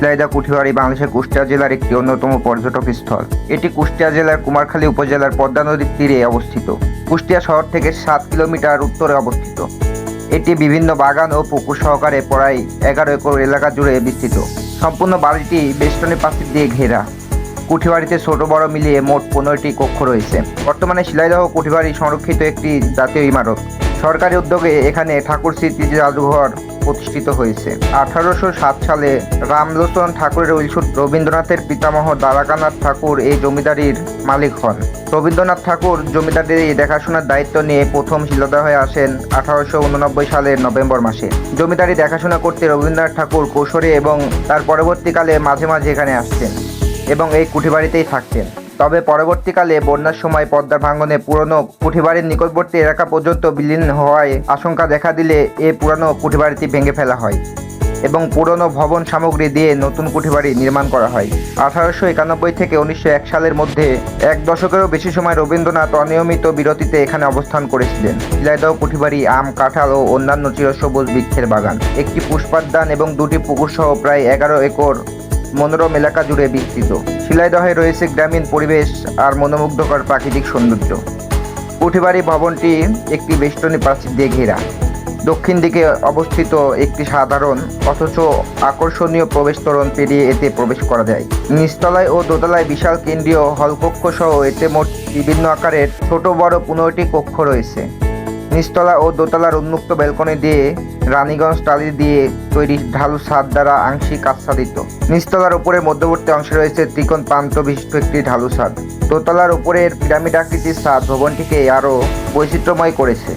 শিলাইদা কুঠিবাড়ি, বাংলাদেশের কুষ্টিয়া জেলার একটি অন্যতম পর্যটক স্থল। এটি কুষ্টিয়া জেলার কুমারখালী উপজেলার পদ্মা নদীর তীরে অবস্থিত। কুষ্টিয়া শহর থেকে সাত কিলোমিটার উত্তরে অবস্থিত। এটি বিভিন্ন বাগান ও পুকুর সহকারে প্রায় এগারো একর এলাকা জুড়ে বিস্তৃত। সম্পূর্ণ বাড়িটি বেষ্টনী প্রাচীর দিয়ে ঘেরা। কুঠিবাড়িতে ছোট বড় মিলিয়ে মোট পনেরোটি কক্ষ রয়েছে। বর্তমানে শিলাইদহ কুঠিবাড়ি সংরক্ষিত একটি জাতীয় ইমারত। সরকারি উদ্যোগে এখানে ঠাকুর স্মৃতি জাদুঘর প্রতিষ্ঠিত হয়েছে। আঠারোশো সাত সালে রামলোচন ঠাকুরের উইলসুট রবীন্দ্রনাথের পিতামহ দ্বারকানাথ ঠাকুর এই জমিদারির মালিক হন। রবীন্দ্রনাথ ঠাকুর জমিদারির দেখাশোনার দায়িত্ব নিয়ে প্রথম শিলদা হয়ে আসেন আঠারোশো উননব্বই সালের নভেম্বর মাসে। জমিদারি দেখাশোনা করতে রবীন্দ্রনাথ ঠাকুর কৈশোরে এবং তার পরবর্তীকালে মাঝে মাঝে এখানে আসতেন এবং এই কুঠিবাড়িতেই থাকতেন। তবে পরবর্তীকালে বন্যার সময় পদ্মার ভাঙনে পুরনো কুঠিবাড়ির নিকটবর্তী এলাকা পর্যন্ত বিলীন হওয়ায় আশঙ্কা দেখা দিলে এ পুরনো কুঠিবাড়িটি ভেঙে ফেলা হয় এবং পুরনো ভবন সামগ্রী দিয়ে নতুন কুঠিবাড়ি নির্মাণ করা হয়। আঠারোশো একানব্বই থেকে উনিশশো এক সালের মধ্যে এক দশকেরও বেশি সময় রবীন্দ্রনাথ অনিয়মিত বিরতিতে এখানে অবস্থান করেছিলেন। শিলাইদহ কুঠিবাড়ি আম, কাঁঠাল ও অন্যান্য চিরসবুজ বৃক্ষের বাগান। একটি পুষ্পাদ্যান এবং দুটি পুকুর সহ প্রায় এগারো একর মনোরম এলাকা জুড়ে বিস্তৃত। শিলাইদহে রয়েছে গ্রামীণ পরিবেশ আর মনোমুগ্ধকর প্রাকৃতিক সৌন্দর্য। কুঠিবাড়ি ভবনটি একটি বেষ্টনী প্রাচীর দিয়ে ঘেরা। দক্ষিণ দিকে অবস্থিত একটি সাধারণ, অথচ আকর্ষণীয় প্রবেশ তোরণ পেরিয়ে এতে প্রবেশ করা যায়। নিচতলায় ও দোতলায় বিশাল কেন্দ্রীয় হলকক্ষ সহ এতে মোট বিভিন্ন আকারের ছোট বড় পনেরোটি কক্ষ রয়েছে। নিচতলা ও দোতলার উন্মুক্ত ব্যালকনি দিয়ে রানীগঞ্জ টালি দিয়ে তৈরি ঢালু ছাদ দ্বারা আংশিক আচ্ছাদিত নিচতলার উপরে মধ্যবর্তী অংশে রয়েছে ত্রিকোণ প্রান্ত বিশিষ্ট একটি ঢালু ছাদ দোতলার উপরের পিরামিড আকৃতির ছাদ ভবনটিকে আরও বৈচিত্র্যময় করেছে।